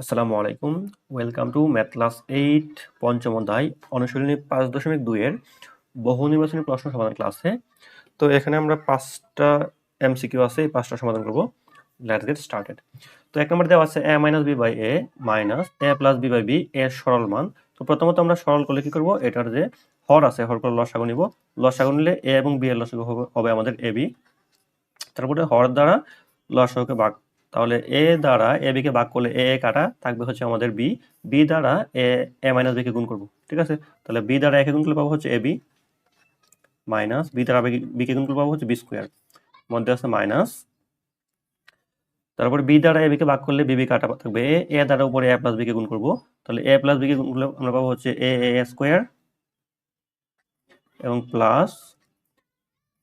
আসসালামু আলাইকুম। Welcome to math class eight পঞ্চম অধ্যায়, অনুশীলনী পাঁচ দশমিক দুইয়ের বহু নির্বাচনী প্রশ্ন সমাধান ক্লাসে তো এখানে আমরা পাঁচটা এমসিকিউ আছে, এই পাঁচটা সমাধান করব। লেটস গেট স্টার্টেড তো এক নম্বর দেওয়া আছে A minus B by A minus A plus B by B A সরল মান। তো প্রথমত আমরা সরল করলে কি করব? এটার যে হর আছে, হর করে লসাগু নিব। লসাগু নিলে এ এবং বি এর লসাগু হবে- আমাদের এ বি তারপরে হর দ্বারা লসাগুকে ভাগ তাহলে এ দ্বারা এ বি কে ভাগ করলে এ কাটা থাকবে হচ্ছে আমাদের বি বি দ্বারা এ এ মাইনাস বি কে গুণ করব, ঠিক আছে? তাহলে বি দ্বারা একে গুণ করলে পাবো হচ্ছে এ বি মাইনাস বি দ্বারা বি কে গুণ করলে পাবো হচ্ছে বি স্কোয়ার মধ্যে আছে মাইনাস তারপর বি দ্বারা এ বি কে ভাগ করলে বি বি কাটা থাকবে। এ এ দ্বারা উপরে এ প্লাস বি কে গুণ করব। তাহলে এ প্লাস বি কে গুণ করলে আমরা পাবো হচ্ছে এ এ স্কোয়ার এবং প্লাস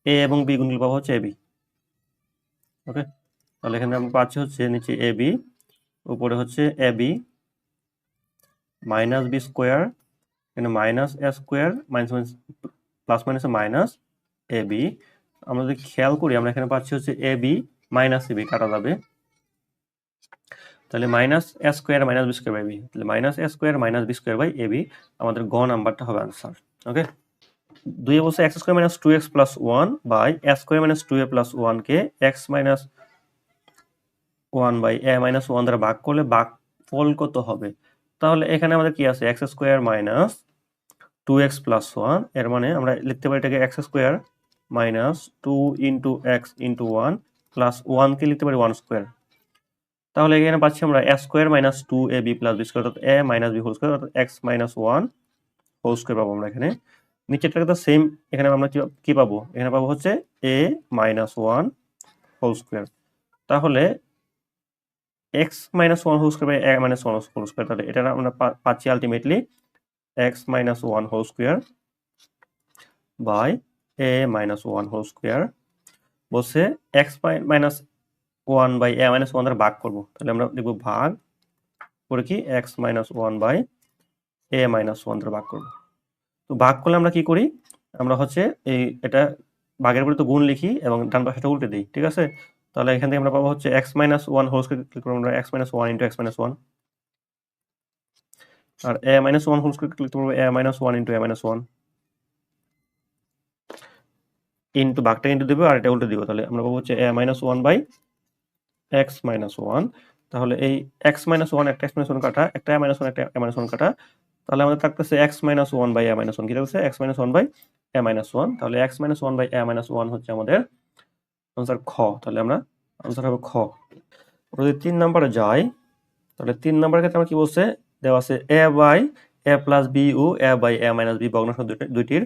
এ এবং বি গুণ করলে পাবো হচ্ছে এ বি ওকে তাহলে এখানে আমরা পাচ্ছি হচ্ছে নিচে এ বি, উপরে হচ্ছে A B, minus B square, এখানে minus A square, minus minus, plus মাইনাসে মাইনাস এ বি। আমরা যদি খেয়াল করি, আমরা এখানে পাচ্ছি হচ্ছে A B minus A B, কাটা যাবে। তাহলে minus A square, minus B square by B. তাহলে minus A square, minus B square by A B, আমাদের গ নাম্বারটা হবে আনসার, ওকে? দুই বলছে X square minus two X plus one by A square minus two A plus ওয়ানকে X minus one by A minus one দ্বারা ভাগ করলে ভাগ ফল কত হবে? তাহলে এখানে আমাদের কি আছে? X square minus two X plus ওয়ানের মানে আমরা লিখতে পারি এটাকে X square minus two into X into one plus ওয়ানকে লিখতে পারি ওয়ান স্কোয়ার তাহলে এখানে পাচ্ছি আমরা A square minus two A B plus B square অর্থাৎ A minus B whole square অর্থাৎ X minus one whole square পাবো আমরা এখানে। নিচেরটাকে তো সেম এখানে আমরা কি পাবো? এখানে পাবো হচ্ছে A minus one whole square তাহলে X minus one whole square by minus one whole square তাহলে এটা আমরা পাচ্ছি ultimately X minus one whole square by A minus one whole square বলছে X minus one by A minus one দ্বারা ভাগ করব। তাহলে আমরা লিখব ভাগ করে কি X minus one by A minus one দ্বারা ভাগ করব। তো ভাগ করলে আমরা কি করি? আমরা হচ্ছে এই এটা ভাগের পরে তো গুণ লিখি এবং ডান পাশেটা উল্টে দিই, ঠিক আছে? তাহলে এখান থেকে আমরা পাবো হচ্ছে X minus one whole square click করব আমরা X minus one into X minus one R A minus one whole square click করব A minus one into A minus one into ভাগটা ইন্টু দেবো আর এটা উল্টে দিব তাহলে আমরা পাবো হচ্ছে A minus one by X minus one তাহলে এই এক্স মাইনাস ওয়ান একটা এক্স মাইনাস ওয়ান কাটা একটা এ মাইনাস ওয়ান একটা এ মাইনাস ওয়ান কাটা তাহলে আমাদের থাকতেছে X minus one by A minus one কি থাকছে X minus one by A minus one তাহলে X minus one by A minus one হচ্ছে আমাদের আনসার খ, তাহলে আমরা আনসার হবে খ। যদি তিন নম্বরে যাই, তাহলে তিন নম্বরের ক্ষেত্রে আমরা কি বলছে? দেওয়া আছে A by A plus B O A by A minus B ভগ্নাংশ দুইটি- দুইটির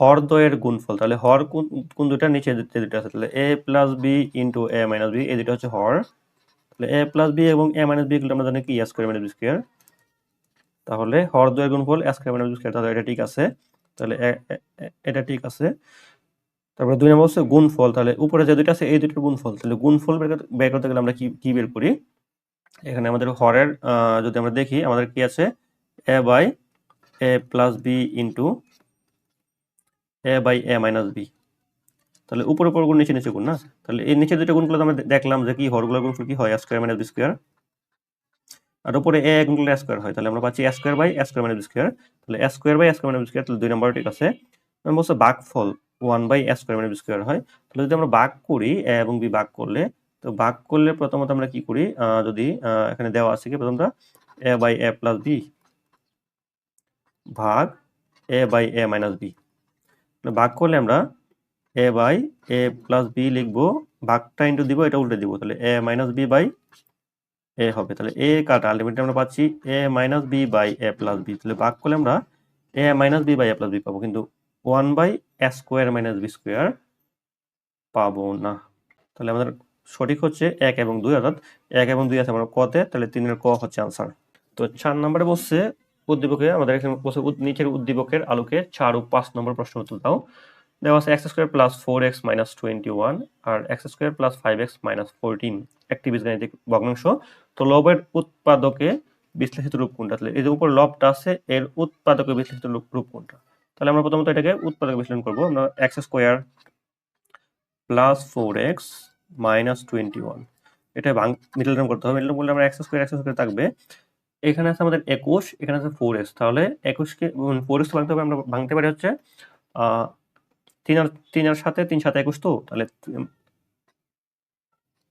হরদ্বয়ের গুণফল। তাহলে হর কোন কোন দুইটা? নিচে যে দুইটা আছে। তাহলে A plus B into A minus B এই দুইটা হচ্ছে হর। তাহলে এ প্লাস বি এবং এ মাইনাস বি এগুলো আমরা জানি কি? A square minus B square তাহলে হরদ্বয়ের গুণফল A square minus B square তাহলে এটা ঠিক আছে। তাহলে এটা ঠিক আছে। তারপরে দুই নম্বর হচ্ছে গুণফল, তাহলে উপরে যে দুইটা আছে, এই দুটোর গুণফল। তাহলে গুণফল বের করতে- গেলে আমরা কি কি বের করি? এখানে আমাদের হরের যদি আমরা দেখি, আমাদের কি আছে? A by A plus B into A by A minus B তাহলে উপর উপর গুণ, নিচে নিচে গুণ না? তাহলে এই নিচে দুটো গুণগুলো আমরা দেখলাম যে কি, হরগুলোর গুণফল কি হয়? স্কোয়ার মাইনাস বি স্কোয়ার আর উপরে এ গুণগুলো স্কোয়ার হয়, তাহলে আমরা পাচ্ছি square by square minus B square তাহলে square by square minus B square তাহলে দুই নম্বর ঠিক আছে বলছে ভাগফল one by S square minus B square হয়। তাহলে যদি আমরা ভাগ করি, এ এবং বি ভাগ করলে, তো ভাগ করলে প্রথমত আমরা কি করি? যদি এখানে দেওয়া আছে কি? প্রথমটা A by A plus B ভাগ A by A minus B. ভাগ করলে আমরা A by A plus B লিখব, ভাগটা ইন্টু দিব, এটা উল্টে দিব। তাহলে A minus B by A হবে। তাহলে এ কাটা আলটিমেটলি আমরা পাচ্ছি A minus B by A plus B. তাহলে ভাগ করলে আমরা A minus B by A plus B পাবো। কিন্তু one by square minus B square পাবো না। তাহলে আমাদের সঠিক হচ্ছে এক এবং দুই, অর্থাৎ এক এবং দুই আছে আমরা কতে, তাহলে তিনের ক হচ্ছে আনসার তো চার নম্বরে বসছে উদ্দীপকে, আমাদের এখানে বসে নিচের উদ্দীপকের আলোকে চার ও পাঁচ নম্বর প্রশ্ন উত্তর দাও। দেওয়া আছে X square plus four X minus twenty one আর X square plus five X minus fourteen একটি বীজগাণিতিক ভগ্নাংশ। তো লবের উৎপাদকে বিশ্লেষিত রূপ কোনটা? তাহলে যে উপর লবটা আছে, এর উৎপাদকে বিশ্লেষিত রূপ কোনটা? তাহলে আমরা প্রথমত এটাকে উৎপাদক বিশ্লেষণ করব। আমরা X square plus four X minus twenty one এটা ভাঙ মিডল টার্ম করতে হবে। মিডল টার্ম করলে আমরা এক্স স্কোয়ার এক্স স্কোয়ার থাকবে। এখানে আছে আমাদের একুশ, এখানে আছে ফোর এক্স তাহলে একুশকে ফোর এক্স ভাঙতে হবে। আমরা ভাঙতে পারি হচ্ছে তিন আর তিন আর সাথে তিন সাথে একুশ তো? তাহলে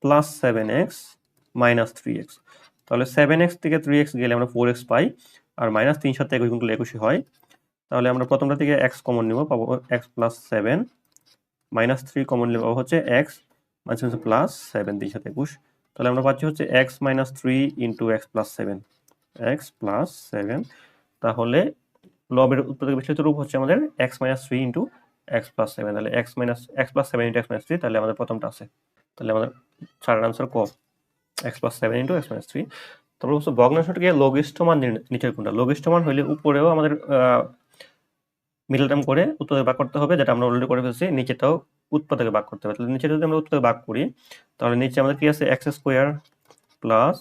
plus seven X minus three X তাহলে সেভেন এক্স থেকে থ্রি এক্স গেলে আমরা ফোর এক্স পাই। আর মাইনাস তিন সাথে একুশ গুণ একুশই হয়। তাহলে আমরা প্রথমটা থেকে এক্স কমন নিব, পাবো X plus seven minus three common নিব হচ্ছে এক্স মাইনাস হচ্ছে প্লাস সেভেন তিন সাথে একুশ। তাহলে আমরা পাচ্ছি হচ্ছে X minus three into X plus seven X plus seven তাহলে লবের উৎপাদক বিস্তৃত রূপ হচ্ছে আমাদের X minus three into X plus seven তাহলে X minus X plus seven into X minus three তাহলে আমাদের প্রথমটা আছে। তাহলে আমাদের চারের আনসার ক? X plus seven into X minus three তারপর হচ্ছে ভগ্নাংশটিকে লঘিষ্ঠ মান নিচের কোনটা? লঘিষ্ঠ মান হইলে উপরেও আমাদের মিডল টার্ম করে উৎপাদকে ভাগ করতে হবে, যেটা আমরা অলরেডি করে ফেলছি, নিচেটাও উৎপাদকে ভাগ করতে হবে। তাহলে নিচে যদি আমরা উৎপাদকে ভাগ করি, তাহলে নিচে আমাদের কি আছে? X square plus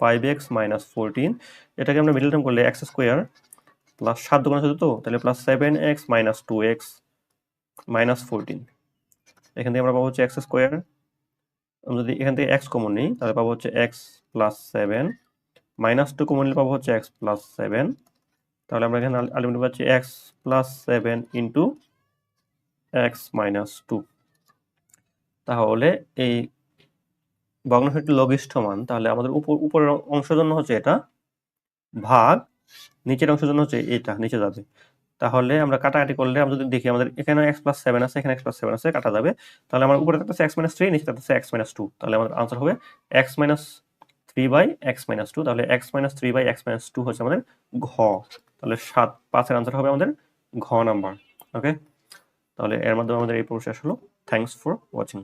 five X minus fourteen এটাকে আমরা মিডল টার্ম করলে এক্স স্কোয়ার প্লাস সাত দোকান আছে তো, তাহলে plus seven X minus two X minus fourteen এখান থেকে আমরা পাবো হচ্ছে এক্স স্কোয়ার আমরা যদি এখান থেকে এক্স কমন নিই, তাহলে পাবো হচ্ছে X plus seven minus two common নিলে পাবো হচ্ছে এক্স প্লাস সেভেন তাহলে আমরা এখানে আলটিমেটলি পাচ্ছি X plus seven into X minus two তাহলে এই ভগ্নাংশটি লঘিষ্ঠ মান তাহলে আমাদের উপর, উপরের অংশের জন্য হচ্ছে এটা ভাগ, নিচের অংশের জন্য হচ্ছে এটা, নিচে যাবে। তাহলে আমরা কাটাকাটি করলে আমরা যদি দেখি আমাদের এখানে এক্স প্লাস সেভেন আছে এখানে এক্স প্লাস সেভেন আছে, কাটা যাবে। তাহলে আমার উপরে থাকতেছে এক্স মাইনাস থ্রি নিচে থাকতেছে এক্স মাইনাস টু তাহলে আমাদের আনসার হবে X minus three by X minus two তাহলে X minus three by X minus two হচ্ছে আমাদের ঘ। তাহলে সাত পাঁচের আনসার হবে আমাদের ঘ নাম্বার ওকে তাহলে এর মাধ্যমে আমাদের এই প্রসেস হলো। Thanks for watching